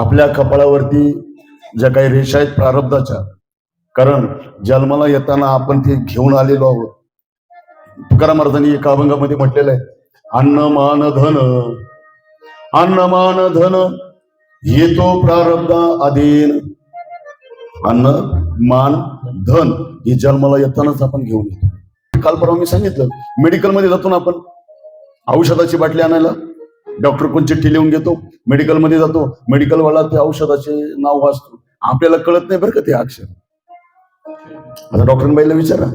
आपल्या कपाळावरती ज्या काही रेषा आहेत प्रारब्धाच्या कारण जन्माला येताना आपण ते घेऊन आलेलो आहोत. तुकाराम महाराजांनी एका अभंगामध्ये म्हटलेलं आहे अन्न मान धन अन्न मान धन येतो प्रारब्धा अधीन. अन्न मान धन हे जन्माला येतानाच आपण घेऊन येतो. काल परवा मी सांगितलं मेडिकलमध्ये जातो ना आपण औषधाची बाटली आणायला डॉक्टरकडून चिठ्ठी लिहून घेतो मेडिकलमध्ये जातो मेडिकलवाला ते औषधाचे नाव वाचतो. आपल्याला कळत नाही बरं का ते अक्षर. आता डॉक्टरबाईला विचारा.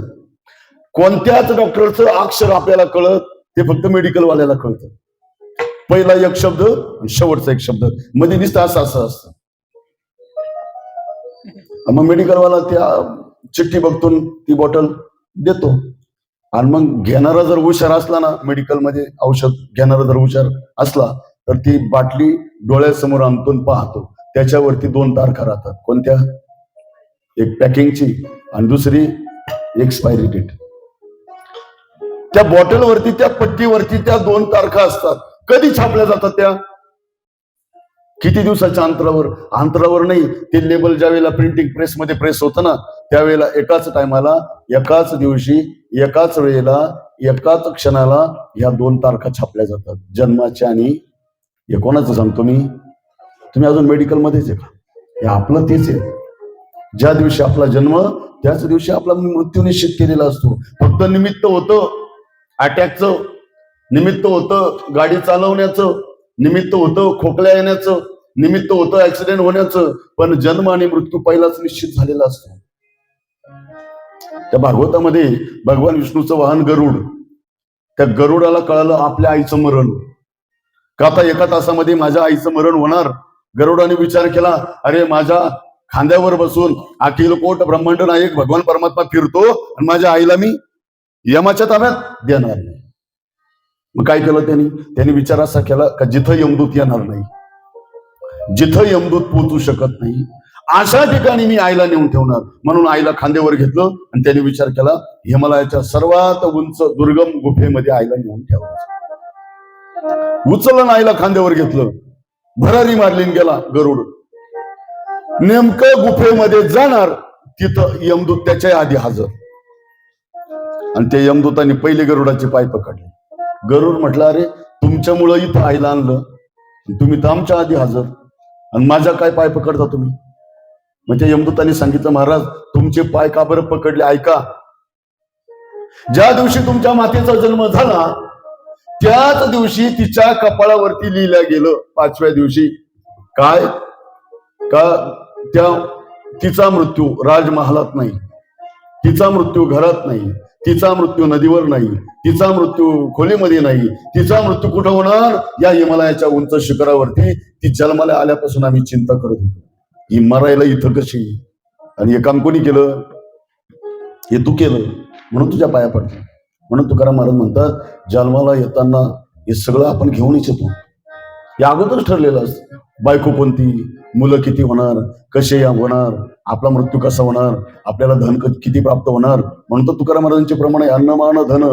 कोणत्याच डॉक्टरचं अक्षर आपल्याला कळत ते फक्त मेडिकलवाल्याला कळतं. पहिला एक शब्द आणि शेवटचा एक शब्द. मध्ये दिसतं असं असं असतं मग मेडिकलवाला त्या चिठ्ठी बघतो ती बॉटल देतो. आणि मग घेणारा जर हुशार असला ना मेडिकलमध्ये औषध घेणारा जर हुशार असला तर ती बाटली डोळ्यासमोर आणतून पाहतो. त्याच्यावरती दोन तारखा राहतात. कोणत्या? एक पॅकिंगची आणि दुसरी एक्सपायरी डेट त्या बॉटलवरती त्या पट्टीवरती त्या दोन तारखा असतात. कधी छापल्या जातात त्या? किती दिवसाच्या अंतरावर? अंतरावर नाही. ते लेबल ज्या वेळेला प्रिंटिंग प्रेसमध्ये प्रेस होतं ना त्यावेळेला एकाच टायमाला एकाच दिवशी एकाच वेळेला एकाच क्षणाला ह्या दोन तारखा छापल्या जातात. जन्माच्या आणि हे कोणाचं सांगतो मी. तुम्ही अजून मेडिकलमध्येच आहे का? हे आपलं तेच आहे. ज्या दिवशी आपला जन्म त्याच दिवशी आपला मृत्यू निश्चित केलेला असतो. फक्त निमित्त होतं अटॅकचं निमित्त होतं गाडी चालवण्याचं निमित्त होतं खोकल्या येण्याचं निमित्त होतं ऍक्सिडेंट होण्याचं पण जन्म आणि मृत्यू पहिलाच निश्चित झालेला असतो. त्या भागवतामध्ये भगवान विष्णूचं वाहन गरुड. त्या गरुडाला कळालं आपल्या आईचं मरण. का आता एका तासामध्ये माझ्या आईचं मरण होणार? गरुडाने विचार केला अरे माझ्या खांद्यावर बसून अखिल कोट ब्रह्मांड नायक भगवान परमात्मा फिरतो आणि माझ्या आईला मी यमाच्या ताब्यात देणार नाही. मग काय केलं त्यांनी? त्यांनी विचार असा केला का जिथं यमदूत येणार नाही जिथं यमदूत पोचू शकत नाही अशा ठिकाणी मी आईला नेऊन ठेवणार. म्हणून आईला खांद्यावर घेतलं आणि त्याने विचार केला हिमालयाच्या सर्वात उंच दुर्गम गुफेमध्ये आईला नेऊन ठेवलं उचललं आईला खांद्यावर घेतलं. भरारी मारलीन गेला गरुड. नेमकं गुफेमध्ये जाणार तिथं यमदूत त्याच्या आधी हजर. आणि त्या यमदूतांनी पहिले गरुडाचे पाय पकडले. गरुड म्हटलं अरे तुमच्यामुळं इथं आईला आणलं. तुम्ही तर आमच्या आधी हजर. आणि माझ्या काय पाय पकडता तुम्ही? म्हणजे यमदूतांनी सांगितलं महाराज तुमचे पाय का बरं पकडले? ऐका. ज्या दिवशी तुमच्या मातेचा जन्म झाला त्याच दिवशी तिच्या कपाळावरती लिहिलं गेलं पाचव्या दिवशी. काय? का त्या तिचा मृत्यू राजमहालात नाही. तिचा मृत्यू घरात नाही. तिचा मृत्यू नदीवर नाही. तिचा मृत्यू खोलीमध्ये नाही. तिचा मृत्यू कुठं होणार? या हिमालयाच्या उंच शिखरावरती. ती जन्माला आल्यापासून आम्ही चिंता करत होतो. ही मरायला इथं कशी? आणि हे काम कोणी केलं? हे तू केलं. म्हणून तुझ्या पाया पडतो म्हणून तुकाराम महाराज म्हणतात जन्माला येताना हे सगळं आपण घेऊनच येतो. हे अगोदरच ठरलेलं असतं. बायको कोणती? मुलं किती होणार? कसे या होणार? आपला मृत्यू कसा होणार? आपल्याला धन किती प्राप्त होणार? म्हणून तर तुकाराम महाराजांचे प्रमाण आहे अन्नमान धन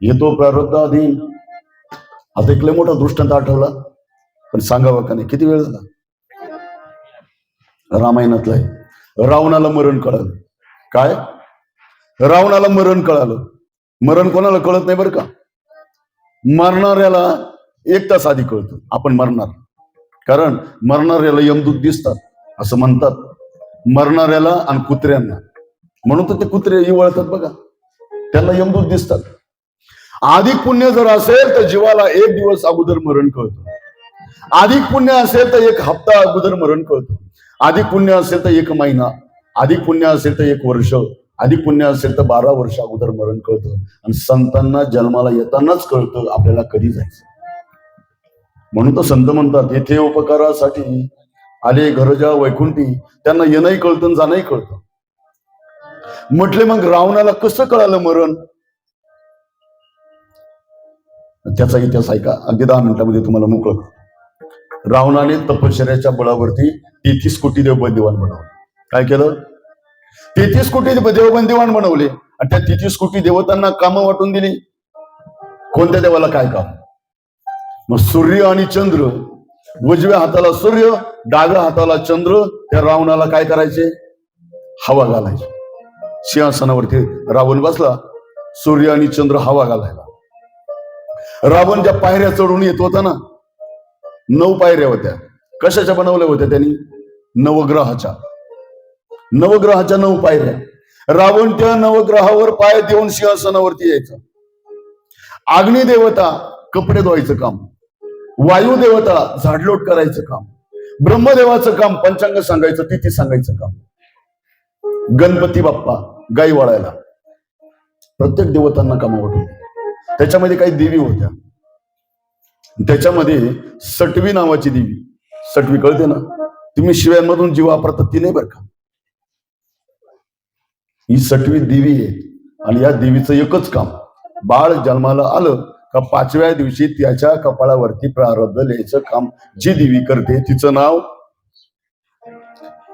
येतो प्रारब्धाधीन. आता एक लय मोठा दृष्टांत आठवला. पण सांगावा का नाही? किती वेळ झाला? रामायणातलं आहे. रावणाला मरण कळालं. काय? रावणाला मरण कळालं. मरण कोणाला कळत नाही बरं का? मरणाऱ्याला एक तास आधी कळतं. आपण मरणार. कारण मरणाऱ्याला यमदूत दिसतात असं म्हणतात. मरणाऱ्याला आणि कुत्र्यांना. म्हणून तर ते कुत्रे इवळतात बघा. त्यांना यमदूत दिसतात. अधिक पुण्य जर असेल तर जीवाला एक दिवस अगोदर मरण कळतं. अधिक पुण्य असेल तर एक हप्ता अगोदर मरण कळतं. अधिक पुण्य असेल तर एक महिना अधिक पुण्य असेल तर एक वर्ष अधिक पुण्य असेल तर बारा वर्ष अगोदर मरण कळतं. आणि संतांना जन्माला येतानाच कळतं आपल्याला कधी जायचं. म्हणून तर संत म्हणतात येथे उपकारासाठी आले घरजा वैकुंठी त्यांना येणंही कळतं आणि जाणंही कळतं. म्हटले मग रावणाला कसं कळालं मरण? त्याचा इतिहास ऐका. अगदी दहा मिनिटांमध्ये तुम्हाला मोकळं रावणाने तपश्चर्याच्या बळावरती तेहतीस कोटी देव बंदिवान बनवले. काय केलं? तेहतीस कोटी देव बंदिवान बनवले आणि त्या तेहतीस कोटी देवतांना कामं वाटून दिली. कोणत्या देवाला काय काम? मग सूर्य आणि चंद्र उजव्या हाताला सूर्य डाव्या हाताला चंद्र त्या रावणाला काय करायचे? हवा घालायचे. सिंहासनावरती रावण बसला सूर्य आणि चंद्र हवा घालायला. रावण ज्या पायऱ्या चढून येत होता ना नऊ पायऱ्या होत्या. कशाच्या बनवल्या होत्या त्यांनी? नवग्रहाच्या. नवग्रहाच्या नऊ पायऱ्या. रावण त्या नवग्रहावर पाय देऊन सिंहासनावरती यायचा. अग्निदेवता कपडे धुवायचं काम. वायू देवता झाडलोट करायचं काम. ब्रह्मदेवाचं काम पंचांग सांगायचं तिथी सांगायचं काम. गणपती बाप्पा गाई वळायला. प्रत्येक देवतांना कामावत होते त्याच्यामध्ये काही देवी होत्या. त्याच्यामध्ये सटवी नावाची देवी. सटवी कळते ना? तुम्ही शिव्यांमधून जीव वापरतात ती नाही बरं का? ही सटवी देवी आहे. आणि या देवीचं एकच काम बाळ जन्माला आलं का पाचव्या दिवशी त्याच्या कपाळावरती प्रारब्ध लिहायचं काम जी देवी करते तिचं नाव?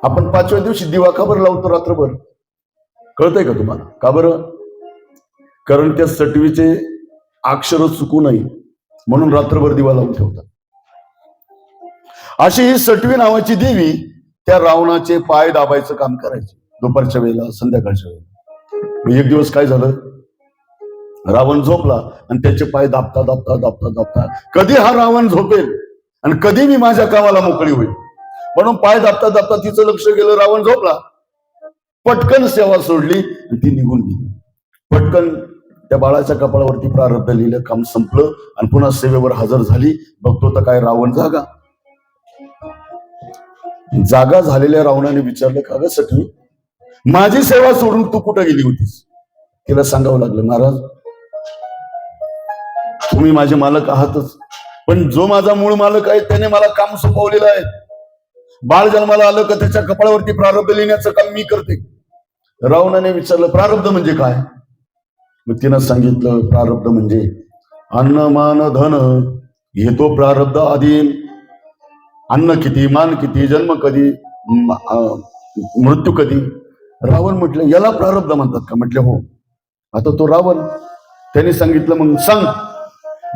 आपण पाचव्या दिवशी दिवा का बरं लावतो रात्रभर? कळतंय का तुम्हाला? का बरं? कारण त्या सटवीचे अक्षर चुकू नये. म्हणून रात्रभर दिवा लावून ठेवतात. अशी ही सटवी नावाची देवी त्या रावणाचे पाय दाबायचं काम करायचे. दुपारच्या वेळेला संध्याकाळच्या वेळेला. एक दिवस काय झालं? रावण झोपला आणि त्याचे पाय दाबता दाबता दाबता दाबता. कधी हा रावण झोपेल आणि कधी मी माझ्या कामाला मोकळी होईल? म्हणून पाय दाबता दाबता तिचं लक्ष गेलं रावण झोपला. पटकन सेवा सोडली आणि ती निघून गेली. पटकन त्या बाळाच्या कपाळावरती प्रारब्ध लिहिलं काम संपलं आणि पुन्हा सेवेवर हजर झाली. बघतो तर काय रावण जागा. जागा झालेल्या रावणाने विचारलं का ग सटवी माझी सेवा सोडून तू कुठं गेली होतीस? तिला सांगावं लागलं महाराज तुम्ही माझे मालक आहातच पण जो माझा मूळ मालक आहे त्याने मला काम सोपवलेलं आहे. बाळ जन्माला आलं का त्याच्या कपाळावरती प्रारब्ध लिहिण्याचं काम मी करते. रावणाने विचारलं प्रारब्ध म्हणजे काय? मग तिनं सांगितलं प्रारब्ध म्हणजे अन्न मान धन घेतो प्रारब्ध अधीन अन्न किती मान किती जन्म कधी मृत्यू कधी? रावण म्हटलं याला प्रारब्ध म्हणतात का? म्हटलं हो. आता तो रावण त्याने सांगितलं मग सांग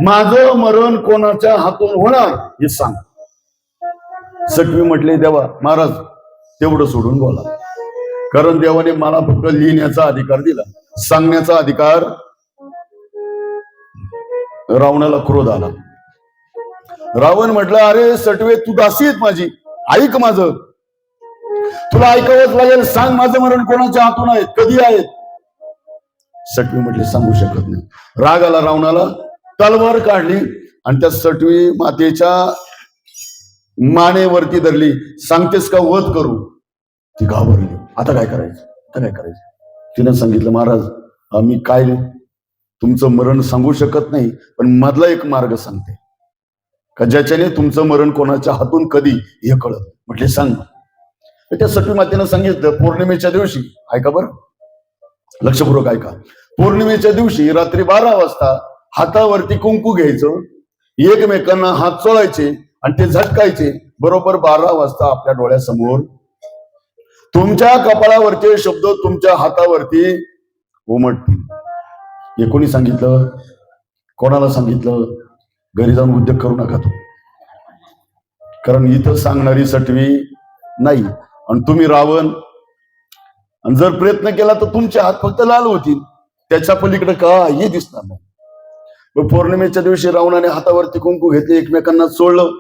माझं मरण कोणाच्या हातून होणार? हे सांग. सटवी म्हटले देवा महाराज तेवढं सोडून बोला. कारण देवाने मला फक्त लिहिण्याचा अधिकार दिला. सांगण्याचा अधिकार रावणाला क्रोध आला. रावण म्हटलं अरे सटवे तू दासी आहेत माझी. ऐक माझं. तुला ऐकावंच लागेल. सांग माझं मरण कोणाच्या हातून आहे? कधी आहेत सटवी म्हटले सांगू शकत नाही. राग आला रावणाला. तलवार काढली आणि त्या सटवी मातेच्या मानेवरती धरली. सांगतेस का? वध करू. ती घाबरली. आता काय करायचं? आता काय करायचं? तिनं सांगितलं महाराज मी काय तुमचं मरण सांगू शकत नाही पण मधला एक मार्ग सांगते. का ज्याच्याने तुमचं मरण कोणाच्या हातून कधी हे कळत म्हटले सांग त्या सटवी मातेनं सांगितलं पौर्णिमेच्या दिवशी ऐका बरं लक्षपूर्वक ऐका. पौर्णिमेच्या दिवशी रात्री बारा वाजता हातावरती कुंकू घ्यायचं एकमेकांना हात चोळायचे आणि ते झटकायचे बरोबर बारा वाजता आपल्या डोळ्यासमोर तुमच्या कपाळावरचे शब्द तुमच्या हातावरती उमटतील. हे कोणी सांगितलं कोणाला सांगितलं घरी जाऊन उद्योग करू नका तू. कारण इथं सांगणारी सटवी नाही. आणि तुम्ही रावण आणि जर प्रयत्न केला तर तुमचे हात फक्त लाल होतील. त्याच्या पलीकडे काही दिसणार नाही. मग पौर्णिमेच्या दिवशी रावणाने हातावरती कुंकू घेतले एकमेकांना सोडलं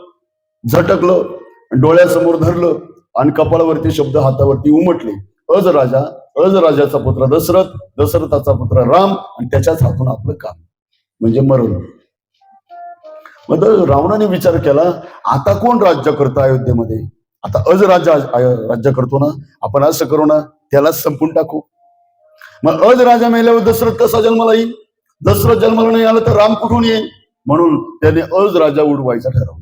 झटकलं आणि डोळ्यासमोर धरलं. आणि कपाळावरती शब्द हातावरती उमटले. अज राजा अज राजाचा पुत्र दशरथ दशरथाचा पुत्र राम आणि त्याच्याच हातून आपलं काम. म्हणजे मरण. मग रावणाने विचार केला आता कोण राज्य करतं अयोध्येमध्ये? आता अज राजा राज्य करतो ना? आपण असं करू ना? त्याला संपून टाकू. मग अज राजा मेल्यावर दशरथ कसा जन्माला येईल? दशरथ जन्माला नाही आला तर राम कुठून येईल? म्हणून त्याने अज राजा उडवायचा ठरवलं.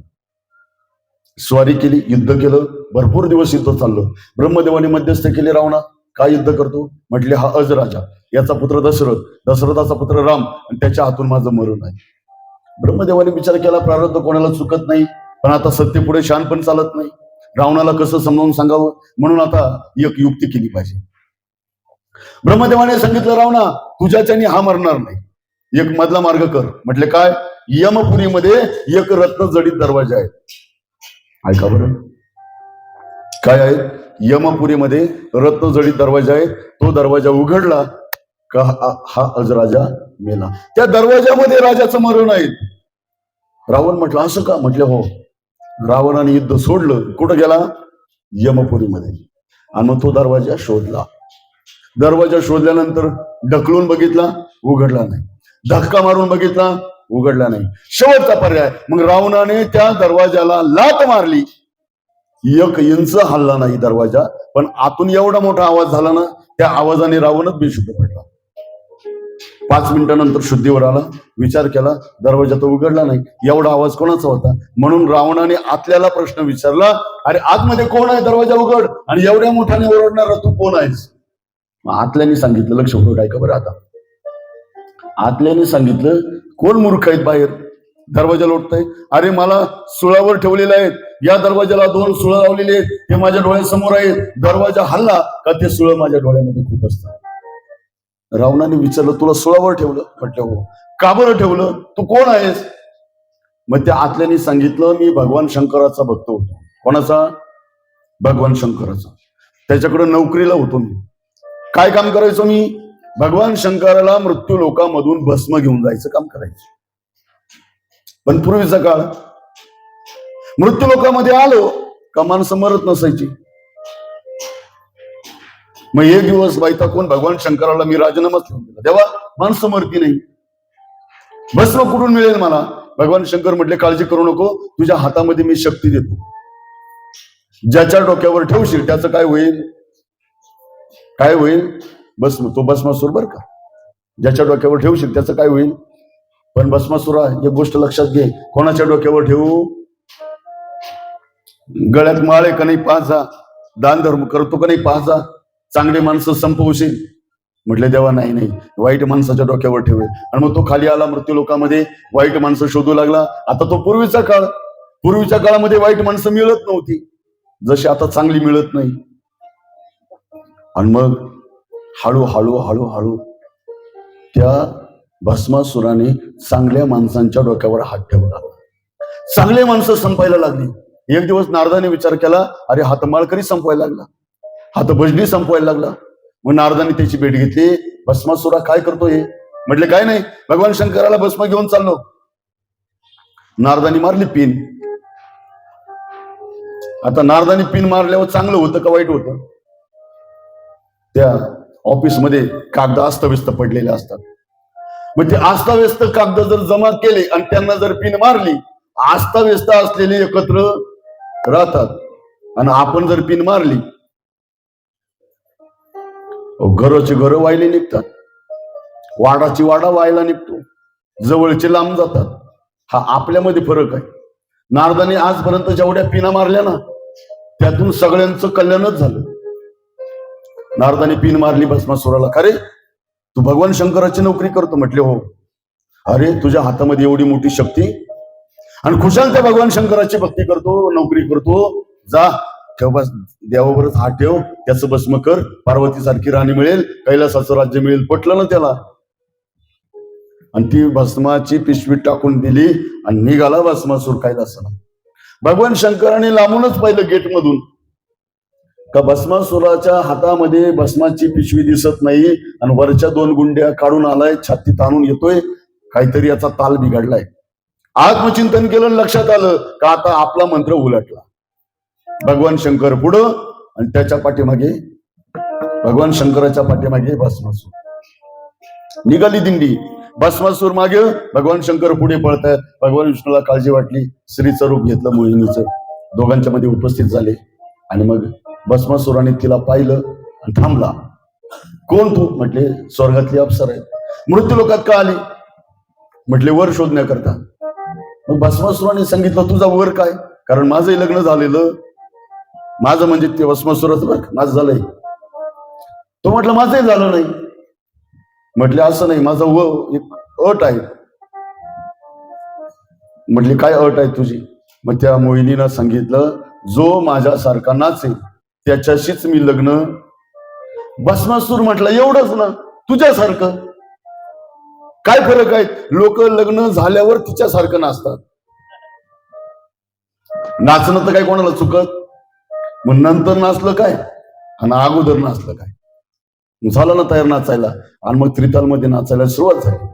स्वारी केली युद्ध केलं भरपूर दिवस युद्ध चाललं. ब्रह्मदेवाने मध्यस्थ केले रावणा. काय युद्ध करतो? म्हटले हा अज राजा. याचा पुत्र दशरथ. दशरथाचा पुत्र राम. आणि त्याच्या हातून माझं मरण आहे. ब्रह्मदेवाने विचार केला प्रारब्ध कोणाला चुकत नाही पण आता सत्य पुढे शान पण चालत नाही. रावणाला कसं समजावून सांगावं? म्हणून आता एक युक्ती केली पाहिजे. ब्रह्मदेवाने सांगितलं रावणा तुझ्याच्याने हा मरणार नाही. एक मधला मार्ग कर. म्हटले काय? यमपुरीमध्ये एक रत्न जडीत दरवाजा आहे ऐका बरं? काय आहे? यमपुरीमध्ये रत्नजडीत दरवाजा आहे. तो दरवाजा उघडला का हा हा अजराजा मेला. त्या दरवाजामध्ये राजाचं मरण आहे. रावण म्हटलं असं का? म्हटलं हो. रावणाने युद्ध सोडलं. कुठं गेला? यमपुरीमध्ये. आणि मग तो दरवाजा शोधला. दरवाजा शोधल्यानंतर ढकलून बघितला उघडला नाही. धक्का मारून बघितला उघडला नाही. शेवटचा पर्याय. मग रावणाने त्या दरवाजाला लात मारली. एक इंच हल्ला नाही दरवाजा पण आतून एवढा मोठा आवाज झाला ना त्या आवाजाने रावणच बेशुद्ध पडला. पाच मिनिटानंतर शुद्धीवर आला विचार केला दरवाजा तो उघडला नाही. एवढा आवाज कोणाचा होता? म्हणून रावणाने आतल्याला प्रश्न विचारला अरे आतमध्ये कोण आहे? दरवाजा उघड. आणि एवढ्या मोठ्याने ओरडणारा तू कोण आहेस? मग आतल्याने सांगितलं लक्ष होतं काय का बरं आता. आतल्याने सांगितलं कोण मूर्ख आहेत बाहेर? दरवाजा लोटताय. अरे मला सुळावर ठेवलेले आहेत. या दरवाजाला दोन सुळ लावलेले आहेत. हे माझ्या डोळ्यासमोर आहेत. दरवाजा हल्ला का ते सुळ माझ्या डोळ्यामध्ये खूप असतात. रावणाने विचारलं तुला सुळावर ठेवलं? म्हटलं हो. का बरं ठेवलं? तू कोण आहेस? मग त्या आतल्याने सांगितलं मी भगवान शंकराचा भक्त होतो. कोणाचा? भगवान शंकराचा. त्याच्याकडे नोकरीला होतो मी. काय काम करायचो मी? भगवान शंकराला मृत्यू लोकांमधून भस्म घेऊन जायचं काम करायचं. पण पूर्वीचा काळ मृत्यू लोकांमध्ये आलो का माणसं मरत नसायची. मग एक दिवस बायता कोण? भगवान शंकराला मी राजीनामाच ठेवून दिला. तेव्हा माणसं मरती नाही. भस्म कुठून मिळेल मला? भगवान शंकर म्हटले काळजी करू नको तुझ्या हातामध्ये मी शक्ती देतो. ज्याच्या डोक्यावर ठेवशील त्याचं काय होईल? काय होईल? भस्म तो भस्मासूर बर का? ज्याच्या डोक्यावर ठेवशील त्याचं काय होईल? पण भस्मासुरा एक गोष्ट लक्षात घे. कोणाच्या डोक्यावर ठेवू? गळ्यात माळे का नाही पाहा दान धर्म करतो का नाही पाहा चांगले माणसं संपवशील. म्हटले देवा नाही नाही. वाईट माणसाच्या डोक्यावर ठेवे आणि मग तो खाली आला मृत्यू लोकांमध्ये. वाईट माणसं शोधू लागला. आता तो पूर्वीचा काळ. पूर्वीच्या काळामध्ये वाईट माणसं मिळत नव्हती. जशी आता चांगली मिळत नाही. आणि मग हळूहळू हळू हळू त्या भस्मासुराने चांगल्या माणसांच्या डोक्यावर हात ठेवला. चांगले माणसं संपायला लागली. एक दिवस नारदाने विचार केला अरे हात माळकरी संपवायला लागला? हात भजनी संपवायला लागला. मग नारदाने त्याची भेट घेतली. भस्मासुरा काय करतो हे? म्हटले काय नाही. भगवान शंकराला भस्म घेऊन चाललो. नारदानी मारली पिन. आता नारदानी पिन मारल्यावर चांगलं होतं का वाईट होतं? त्या ऑफिसमध्ये कागद अस्तव्यस्त पडलेले असतात. मग ते अस्ताव्यस्त कागद जर जमा केले आणि त्यांना जर पिन मारली अस्ताव्यस्त असलेले एकत्र राहतात. आणि आपण जर पिन मारली घराची घर वायले निघतात. वाडाची वाडा वायला निघतो. जवळचे लांब जातात. हा आपल्यामध्ये फरक आहे. नारदाने आजपर्यंत जेवढ्या पिना मारल्या ना त्यातून सगळ्यांचं कल्याणच झालं. नारदाने पिन मारली भस्मासुराला. खरे तू भगवान शंकराची नोकरी करतो. म्हटले हो. अरे तुझ्या हातामध्ये एवढी मोठी शक्ती? आणि खुशाल त्या भगवान शंकराची भक्ती करतो नोकरी करतो. जा ठेव बस देवावरच हात ठेव. त्याचं भस्म कर. पार्वती सारखी राणी मिळेल. कैलासाचं राज्य मिळेल. पटलं ना त्याला. आणि ती भस्माची पिशवी टाकून दिली आणि निघाला भस्मासूर कैलासाला. भगवान शंकराने लांबूनच पाहिलं गेट मधून का भस्मासुराच्या हातामध्ये भस्माची पिशवी दिसत नाही आणि वरच्या दोन गुंड्या काढून आलाय छाती ताणून येतोय काहीतरी याचा ताल बिघडलाय. आत्मचिंतन केलं लक्षात आलं का आता आपला मंत्र उलटला. भगवान शंकर पुढं आणि त्याच्या पाठीमागे भगवान शंकराच्या पाठीमागे भस्मासूर. निघाली दिंडी. भस्मासूर मागे भगवान शंकर पुढे पळतायत. भगवान विष्णूला काळजी वाटली. स्त्रीचं रूप घेतलं मोहिनीचं. दोघांच्या मध्ये उपस्थित झाले. आणि मग भस्मासुराने तिला पाहिलं आणि थांबला. कोण तू? म्हटले स्वर्गातले अप्सर आहेत. मृत्यू लोकात का आली? म्हटले वर शोधण्याकरता. मग भस्मासुराने सांगितलं तुझा वर काय? कारण माझंही लग्न झालेलं. माझं म्हणजे ते भस्मासुराचं बरं माझं झालंय. तो म्हटलं माझंही झालं नाही. म्हटले असं नाही माझा व एक अट आहे. म्हटली काय अट आहे तुझी? मग त्या मोहिनीनं सांगितलं जो माझ्यासारखा नाचेल त्याच्याशीच मी लग्न भस्मासूर म्हटलं एवढंच ना तुझ्यासारखं. काय फरक आहे? लोक लग्न झाल्यावर तिच्यासारखं नाचतात. नाचणं तर काय कोणाला चुकत? मग नंतर नाचलं काय? आणि अगोदर नाचलं काय? झालं ना तयार नाचायला. आणि मग त्रितालमध्ये नाचायला सुरुवात झाली.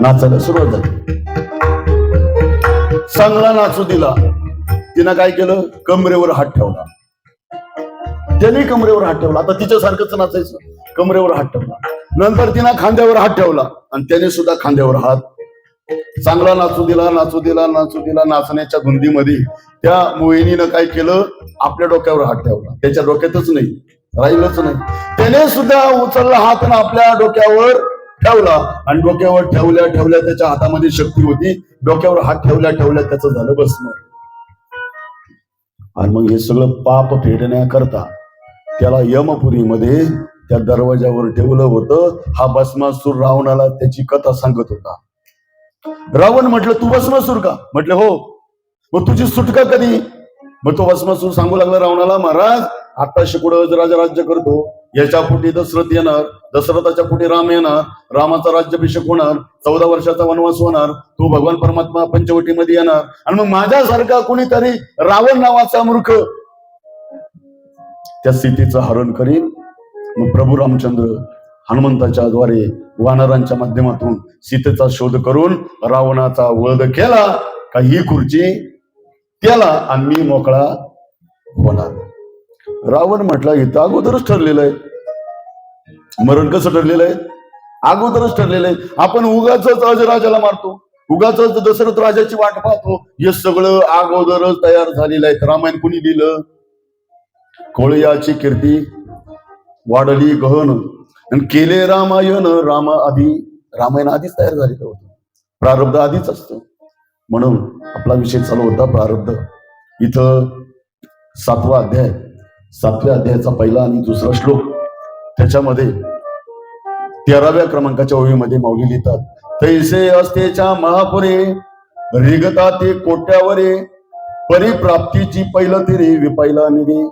नाचायला सुरुवात झाली. चांगला नाचू दिला. तिनं काय केलं? कमरेवर हात ठेवला. त्याने कमरेवर हात ठेवला. आता तिच्यासारखंच नाचायचं. कमरेवर हात ठेवला. नंतर तिनं खांद्यावर हात ठेवला. आणि त्याने सुद्धा खांद्यावर हात चांगला नाचू दिला नाचू दिला नाचू दिला. नाचण्याच्या धुंदीमध्ये त्या मोहिनीनं काय केलं? आपल्या डोक्यावर हात ठेवला. त्याच्या डोक्यातच नाही. राहिलंच नाही. त्याने सुद्धा उचलला हात आणि आपल्या डोक्यावर ठेवला. आणि डोक्यावर ठेवल्या ठेवल्या त्याच्या हातामध्ये शक्ती होती. डोक्यावर हात ठेवल्या ठेवल्या त्याचं झालं बसणं आणि मग हे सगळं पाप फेडण्याकरता त्याला यमपुरीमध्ये त्या दरवाजावर ठेवलं होतं. हा भस्मासूर रावणाला त्याची कथा सांगत होता. रावण म्हटलं तू भस्मासूर का? म्हटलं हो. मग तुझी सुटका कधी? मग तो भस्मासूर सांगू लागला रावणाला महाराज. आता शिकुडं राजा राज्य करतो. याच्यापुढे दशरथ येणार दशरथाच्या पुढे राम येणार रामाचा राज्याभिषेक होणार चौदा वर्षाचा वनवास होणार तो भगवान परमात्मा पंचवटीमध्ये येणार. आणि मग माझ्यासारखा कुणीतरी रावण नावाचा मूर्ख त्या स्थितीचं हरण करीन. मग प्रभू रामचंद्र हनुमंताच्या द्वारे वानरांच्या माध्यमातून सीतेचा शोध करून रावणाचा वध केला. का ही खुर्ची त्याला आणि मोकळा होणार. रावण म्हटला इथं अगोदरच ठरलेलं आहे. मरण कसं ठरलेलं आहे? अगोदरच ठरलेलं आहे. आपण उगाच अजराजाला मारतो. उगाच दशरथ राजाची वाट पाहतो. हे सगळं अगोदरच तयार झालेलं आहे. रामायण कुणी लिहिलं कोळयाची कीर्ती वाढली गहन. आणि केले रामायण राम आधी रामायण आधीच तयार झालेलं होतं. प्रारब्ध आधीच असतं. म्हणून आपला विषय चालू होता प्रारब्ध. इथं सातवा अध्याय. सातव्या अध्यायाचा पहिला आणि दुसरा श्लोक. त्याच्यामध्ये तेराव्या क्रमांकाच्या ओळीमध्ये माऊली लिहितात तैसे अस्तेच्या महापुरे रिगता ते कोट्यावरे परिप्राप्तीची पहिलं तिरे विपायला निघे